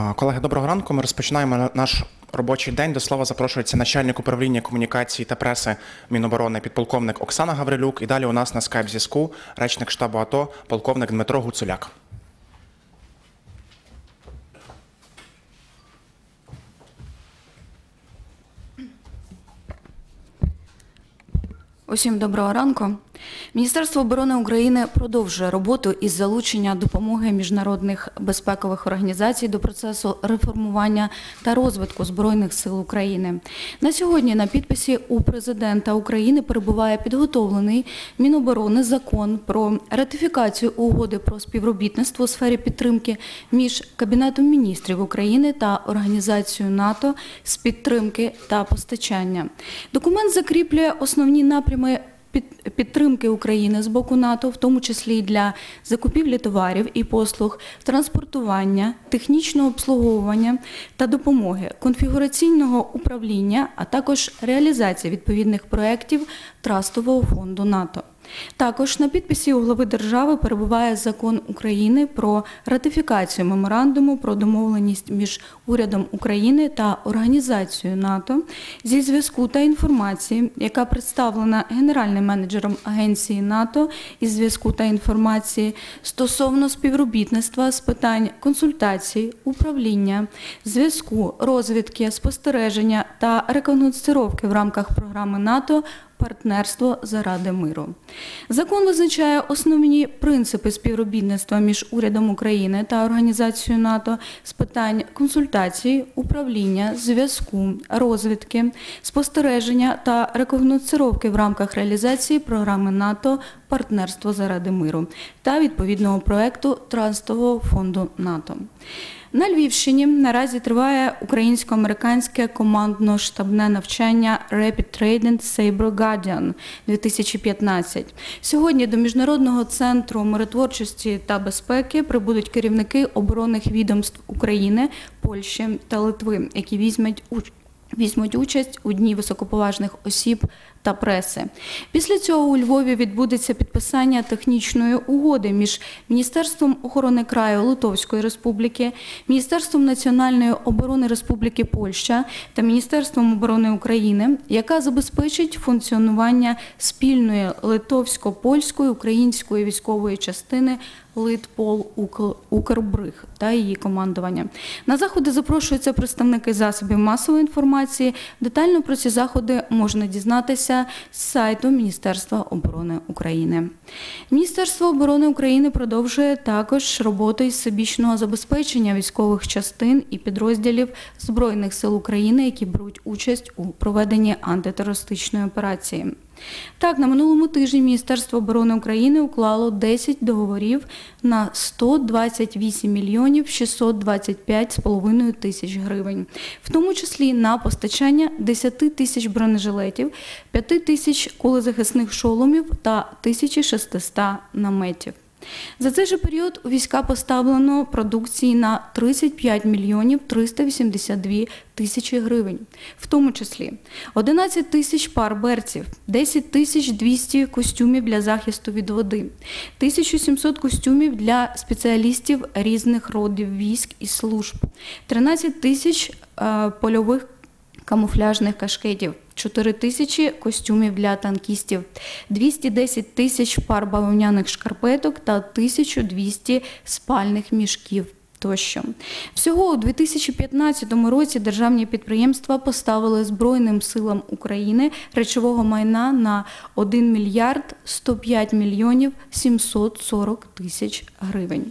А, Колеги, доброго ранку. Ми розпочинаємо наш робочий день. До слова запрошується начальник управління комунікації та преси Міноборони, підполковник Оксана Гаврилюк. І далі у нас на скайп-зв'язку речник штабу АТО, полковник Дмитро Гуцуляк. Усім доброго ранку. Міністерство оборони України продовжує роботу із залучення допомоги міжнародних безпекових організацій до процесу реформування та розвитку Збройних сил України. На сьогодні на підписі у президента України перебуває підготовлений Міноборони закон про ратифікацію угоди про співробітництво у сфері підтримки між Кабінетом міністрів України та Організацією НАТО з підтримки та постачання. Документ закріплює основні напрями підтримки України з боку НАТО, в тому числі для закупівлі товарів і послуг, транспортування, технічного обслуговування та допомоги, конфігураційного управління, а також реалізації відповідних проєктів Трастового фонду НАТО. Також на підписі у глави держави перебуває закон України про ратифікацію меморандуму про домовленість між урядом України та організацією НАТО зі зв'язку та інформації, яка представлена генеральним менеджером агенції НАТО із зв'язку та інформації стосовно співробітництва з питань консультацій, управління, зв'язку, розвідки, спостереження та рекогностировки в рамках програми НАТО партнерство заради миру. Закон визначає основні принципи співробітництва між урядом України та організацією НАТО з питань консультацій, управління, зв'язку, розвідки, спостереження та рекогностировки в рамках реалізації програми НАТО партнерство заради миру та відповідного проекту Трастового фонду НАТО. На Львівщині наразі триває українсько-американське командно-штабне навчання Rapid Trading Saber Guardian 2015. Сьогодні до Міжнародного центру миротворчості та безпеки прибудуть керівники оборонних відомств України, Польщі та Литви, які візьмуть уч- Візьмуть участь у дні високоповажних осіб та преси. Після цього у Львові відбудеться підписання технічної угоди між Міністерством охорони краю Литовської Республіки, Міністерством національної оборони Республіки Польща та Міністерством оборони України, яка забезпечить функціонування спільної литовсько-польської української військової частини Литпол Укр- Укрбриг та її командування. На заходи запрошуються представники засобів масової інформації. Детально про ці заходи можна дізнатися з сайту Міністерства оборони України. Міністерство оборони України продовжує також роботу із всебічного забезпечення військових частин і підрозділів Збройних сил України, які беруть участь у проведенні антитерористичної операції. Так, на минулому тижні Міністерство оборони України уклало 10 договорів на 128 мільйонів 625,5 тисяч гривень, в тому числі на постачання 10 тисяч бронежилетів, 5 тисяч кулезахисних шоломів та 1600 наметів. За цей же період у війська поставлено продукції на 35 мільйонів 382 тисячі гривень, в тому числі 11 тисяч пар берців, 10 тисяч 200 костюмів для захисту від води, 1700 костюмів для спеціалістів різних родів військ і служб, 13 тисяч е, польових камуфляжних кашкетів, 4 тисячі костюмів для танкістів, 210 тисяч пар бавовняних шкарпеток та 1200 спальних мішків. Тощо всього у 2015 році державні підприємства поставили Збройним силам України речового майна на 1 мільярд 105 мільйонів 740 тисяч гривень.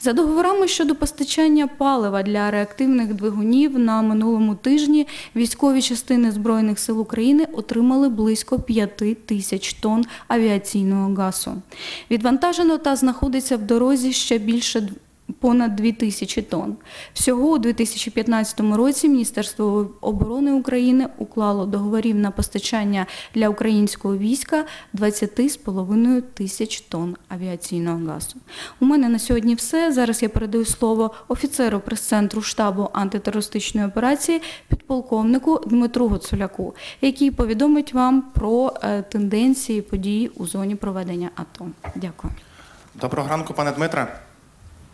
За договорами щодо постачання палива для реактивних двигунів на минулому тижні військові частини Збройних сил України отримали близько 5 тисяч тонн авіаційного газу. Відвантажено та знаходиться в дорозі ще більше понад 2 тисячі тонн. Всього у 2015 році Міністерство оборони України уклало договорів на постачання для українського війська 20,5 тисяч тонн авіаційного газу. У мене на сьогодні все. Зараз я передаю слово офіцеру прес-центру штабу антитерористичної операції, підполковнику Дмитру Гоцуляку, який повідомить вам про е, тенденції подій у зоні проведення АТО. Дякую. Доброго ранку, пане Дмитре.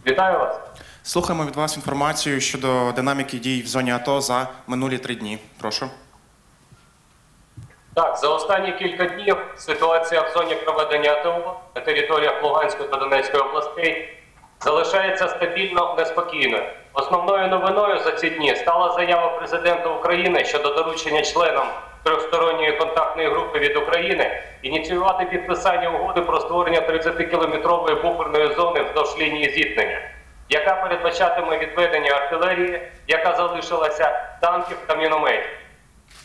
Вітаю вас. Слухаємо від вас інформацію щодо динаміки дій в зоні АТО за минулі три дні. Прошу. Так, за останні кілька днів ситуація в зоні проведення АТО на територіях Луганської та Донецької областей залишається стабільно неспокійною. Основною новиною за ці дні стала заява президента України щодо доручення членам трьохсторонньої контактної групи від України ініціювати підписання угоди про створення 30-кілометрової буферної зони вздовж лінії зіткнення, яка передбачатиме відведення артилерії, яка залишилася танків та мінометів.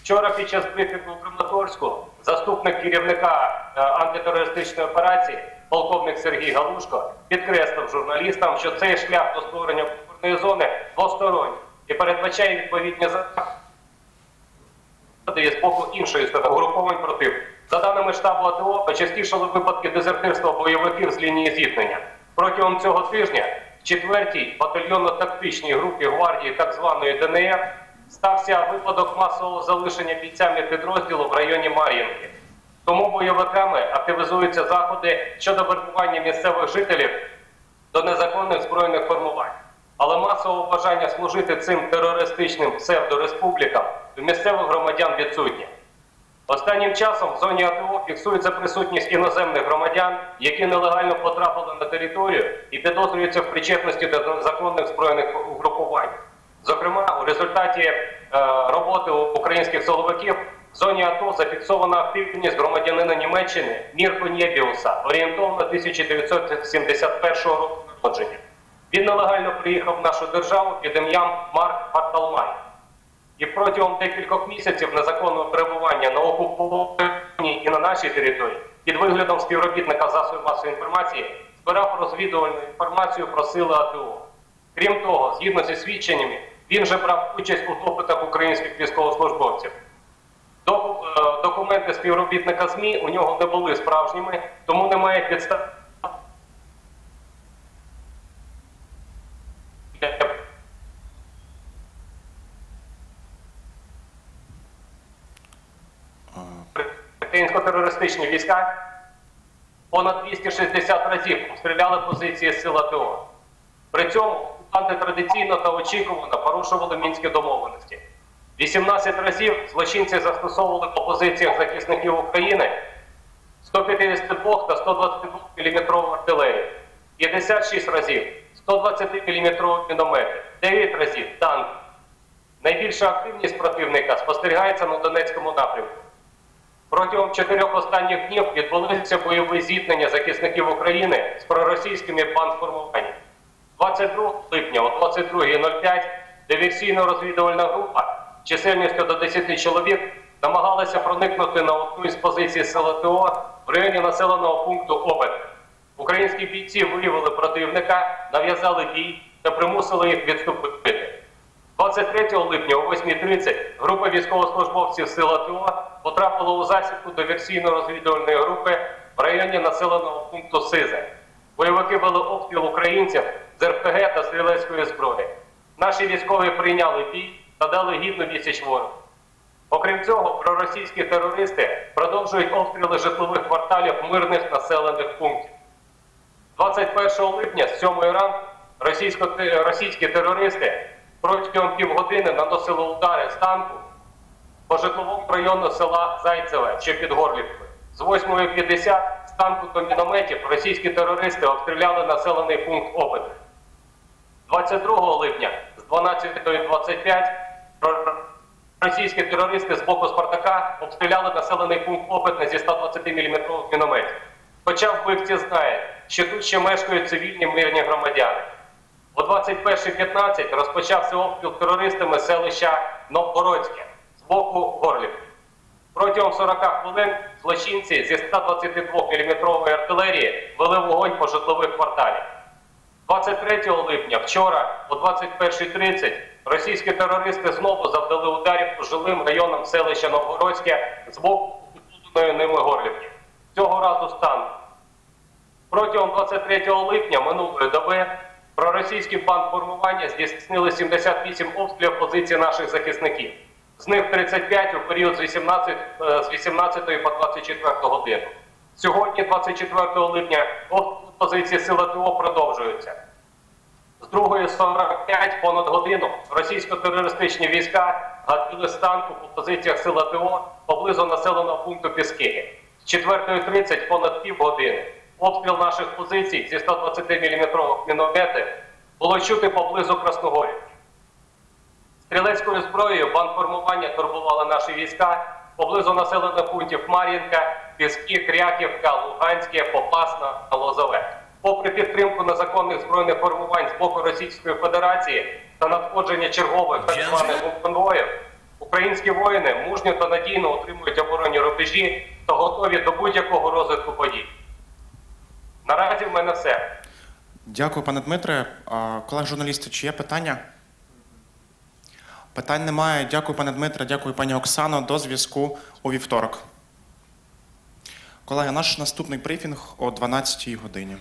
Вчора під час брифінгу в Краматорську заступник керівника е, антитерористичної операції, полковник Сергій Галушко, підкреслив журналістам, що цей шлях до створення буферної зони двосторонній і передбачає відповідні заходи з боку іншої угруповань противника. За даними штабу АТО, почастішали випадки дезертирства бойовиків з лінії зіткнення. Протягом цього тижня в 4-й батальйонно-тактичній групі гвардії так званої ДНР стався випадок масового залишення бійцями підрозділу в районі Мар'їнки. Тому бойовиками активізуються заходи щодо вербування місцевих жителів до незаконних збройних формувань. Але масового бажання служити цим терористичним псевдореспублікам в місцевих громадян відсутнє. Останнім часом в зоні АТО фіксується присутність іноземних громадян, які нелегально потрапили на територію і підозрюються в причетності до незаконних збройних угрупувань. Зокрема, у результаті е, роботи українських силовиків в зоні АТО зафіксована активність громадянина Німеччини Мірко Нєбіуса, орієнтовно 1971 року народження. Він нелегально приїхав в нашу державу під ім'ям Марк Барталмай. І протягом декількох місяців незаконного перебування на окупованій і на нашій території під виглядом співробітника засобів масової інформації збирав розвідувальну інформацію про сили АТО. Крім того, згідно зі свідченнями, він вже брав участь у допитах українських військовослужбовців. Е, Документи співробітника ЗМІ у нього не були справжніми, тому немає підстав. Українсько-терористичні війська понад 260 разів обстріляли позиції сил АТО. При цьому окупанти традиційно та очікувано порушували мінські домовленості. 18 разів злочинці застосовували по позиціях захисників України 152 та 122 мм артилерію, 56 разів 120 мм міномети, 9 разів танки. Найбільша активність противника спостерігається на Донецькому напрямку. Протягом чотирьох останніх днів відбулися бойові зіткнення захисників України з проросійськими бандформуваннями. 22 липня о 22.05 диверсійно-розвідувальна група чисельністю до 10 чоловік намагалася проникнути на одну із позицій села ТО в районі населеного пункту Обет. Українські бійці виявили противника, нав'язали бій та примусили їх відступити. 23 липня о 8.30 група військовослужбовців сил АТО потрапила у засідку диверсійно-розвідувальної групи в районі населеного пункту Сизе. Бойовики вели обстріл українців з РПГ та стрілецької зброї. Наші військові прийняли бій та дали гідну відсіч ворогу. Окрім цього, проросійські терористи продовжують обстріли житлових кварталів мирних населених пунктів. 21 липня з 7 ранку російські терористи протягом півгодини наносили удари з танку по житловому району села Зайцеве, що під Горлівкою. З 8.50 з танку та мінометів російські терористи обстріляли населений пункт Опити. 22 липня з 12.25 російські терористи з боку Спартака обстріляли населений пункт Опитне зі 120 мм мінометів. Хоча вбивці знають, що тут ще мешкають цивільні мирні громадяни. О 21.15 розпочався обстріл терористами селища Новгородське з боку Горлівки. Протягом 40 хвилин злочинці зі 122 мм артилерії вели вогонь по житлових кварталів. 23 липня, вчора, о 21.30, російські терористи знову завдали ударів по жилим районам селища Новгородське з боку окупованої ними Горлівки. Цього разу з танку. Протягом 23 липня минулої доби проросійські бандформування здійснили 78 обстрілів позицій наших захисників. З них 35 у період з 18, е, з 18 по 24 годину. Сьогодні, 24 липня, позиції Сил АТО продовжуються. З 2.45 понад годину російсько-терористичні війська гатили з танку по позиціях сил АТО поблизу населеного пункту Піски. З 4.30 понад півгодини обстріл наших позицій зі 120 мм міномети було чути поблизу Красногорівки. Стрілецькою зброєю бандформування турбували наші війська поблизу населених пунктів Мар'їнка, Піски, Кряківка, Луганське, Попасна та Лозове. Попри підтримку незаконних збройних формувань з боку Російської Федерації та надходження чергових так званих конвоїв, українські воїни мужньо та надійно утримують оборонні рубежі та готові до будь-якого розвитку подій. Наразі в мене все. Дякую, пане Дмитре. А, Колеги журналісти, чи є питання? Питань немає. Дякую, пане Дмитре, дякую, пані Оксано. До зв'язку у вівторок. Колеги, наш наступний брифінг о 12 годині.